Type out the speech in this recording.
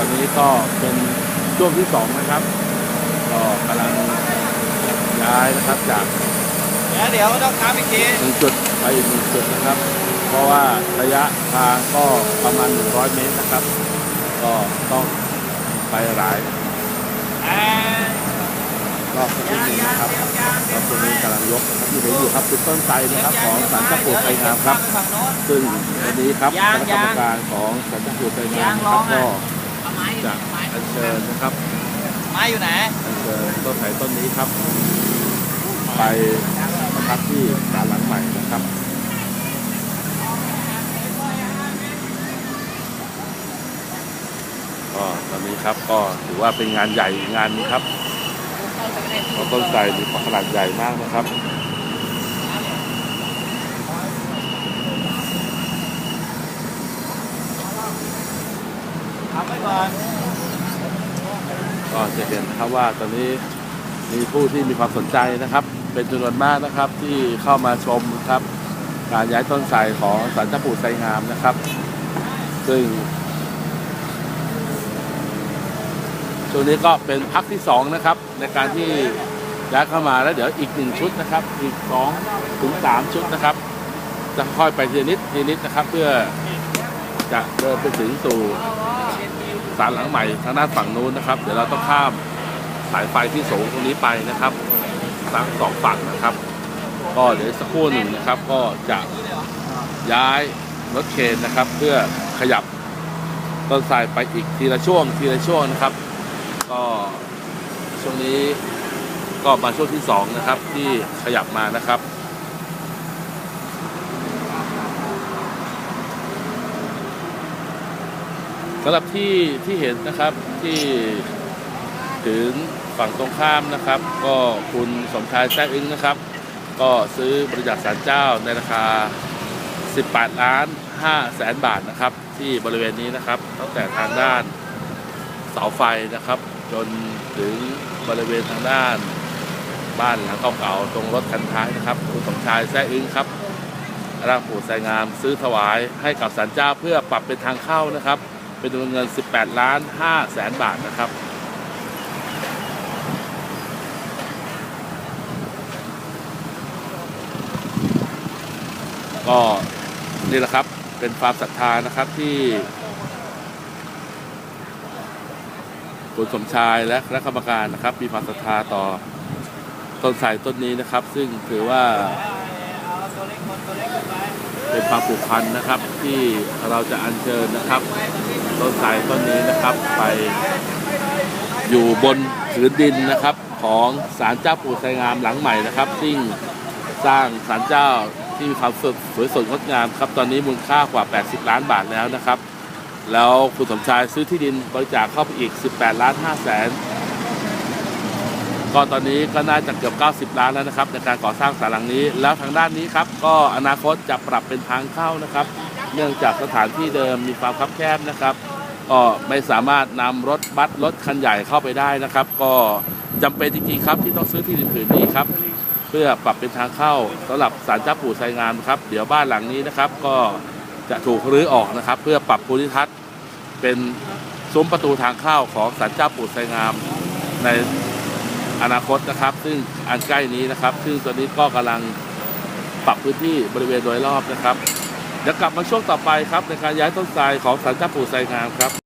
ตอนนี้ก็เป็นช่วงที่สองนะครับก็กำลังย้ายนะครับจากเดี๋ยวเดี๋ยวต้องทำอีกทีหนึ่งจุดไปอีกหนึ่งจุดนะครับ เพราะว่าระยะทางก็ประมาณ 100 เมตรนะครับ ก็ต้องไปหลายอ่ารอบสักนิดนึงนะครับแล้วตัวนี้กำลังยกนะครับที่เห็นอยู่ครับเป็นต้นไทรนะครับของสารเจ้าปู่ไทรงามครับฝั่งโน้นซึ่งวันนี้ครับคณะกรรมการของสารเจ้าปู่ไทรงามนะครับก็ จะอัญเชิญนะครับ ไม้อยู่ไหนอัญเชิญต้นไทรต้นนี้ครับ ไปประทับที่ศาลหลังใหม่นะครับก็ตอนนี้ครับก็ถือว่าเป็นงานใหญ่งานหนึงครับเพราะต้นไทรมีขนาดใหญ่มากนะครับ ทำไว้ ก็จะเห็นนะครับว่าตอนนี้มีผู้ที่มีความสนใจนะครับ เป็นจำนวนมากนะครับที่เข้ามาชมครับ การย้ายต้นไทรของสันเจ้าปู่ไทรงามนะครับ ซึ่งช่วงนี้ก็เป็นพักที่สองนะครับ ในการที่ย้ายเข้ามาแล้วเดี๋ยวอีกหนึ่งชุดนะครับ อีกสองถึงสามชุดนะครับ จะค่อยไปทีนิดทีนิดนะครับ เพื่อจะเดินไปถึงสู่ ศาลหลังใหม่ทางด้านฝั่งนู้นนะครับ เดี๋ยวเราต้องข้ามสายไฟที่สูงตรงนี้ไปนะครับทั้งสองฝั่งนะครับ ก็เดี๋ยวสักครู่หนึ่งนะครับ ก็จะย้ายรถเคนนะครับ เพื่อขยับต้นทรายไปอีกทีละช่วงทีละช่วงนะครับ ก็ช่วงนี้ก็มาช่วงที่สองนะครับที่ขยับมานะครับ สำหรับที่ที่เห็นนะครับที่ถึงฝั่งตรงข้ามนะครับ ก็คุณสมชายแท้อึ้งนะครับ ก็ซื้อบริจาคสารเจ้าในราคา 18 ล้าน5แสนบาทนะครับ ที่บริเวณนี้นะครับตั้งแต่ทางด้านเสาไฟนะครับ จนถึงบริเวณทางด้านบ้านหลังเก่าๆตรงรถคันท้ายนะครับ คุณสมชายแท้อึ้งครับร่างปู่ไสงามซื้อถวายให้กับศาลเจ้าเพื่อปรับเป็นทางเข้านะครับ เป็นจำนวนเงิน 18 ล้าน5แสนบาทนะครับก็นี่แหละครับเป็นความศรัทธานะครับที่คุณสมชายและคณะกรรมการนะครับ มีความศรัทธาต่อต้นไทรต้นนี้นะครับ ซึ่งถือว่า เป็นตัวเล็กขึ้นไปเป็นความผูกพันนะครับ ที่เราจะอัญเชิญนะครับ ต้นไทรต้นนี้นะครับไปอยู่บนผืนดินนะครับ ของศาลเจ้าปู่ไทรงามหลังใหม่นะครับ ซึ่งสร้างศาลเจ้าที่มีความสดสวยสดงดงามครับ ตอนนี้มูลค่ากว่า 80 ล้านบาทแล้วนะครับ แล้วคุณสมชายซื้อที่ดินบริจาคเข้าไปอีก 18 ล้าน5แสน ก็ตอนนี้ก็น่าจะเกือบ 90 ล้านแล้วนะครับในการก่อสร้างศาลหลังนี้ แล้วทางด้านนี้ครับก็อนาคตจะปรับเป็นทางเข้านะครับ เนื่องจากสถานที่เดิมมีความคับแคบนะครับ ก็ไม่สามารถนำรถบัสรถคันใหญ่เข้าไปได้นะครับ ก็จำเป็นจริงๆครับที่ต้องซื้อที่ดินผืนนี้ครับเพื่อปรับเป็นทางเข้าสำหรับศาลเจ้าปู่ไซงามครับเดี๋ยวบ้านหลังนี้นะครับ ก็จะถูกรื้อออกนะครับ เพื่อปรับภูมิทัศน์เป็นซุ้มประตูทางเข้าของศาลเจ้าปู่ไซงามใน อนาคตนะครับ ซึ่งอันใกล้นี้นะครับ ซึ่งตอนนี้ก็กำลังปรับพื้นที่บริเวณโดยรอบนะครับเดี๋ยวกลับมาช่วงต่อไปครับในการย้ายต้นทรายของสันเจ้าปู่ไทรงามครับ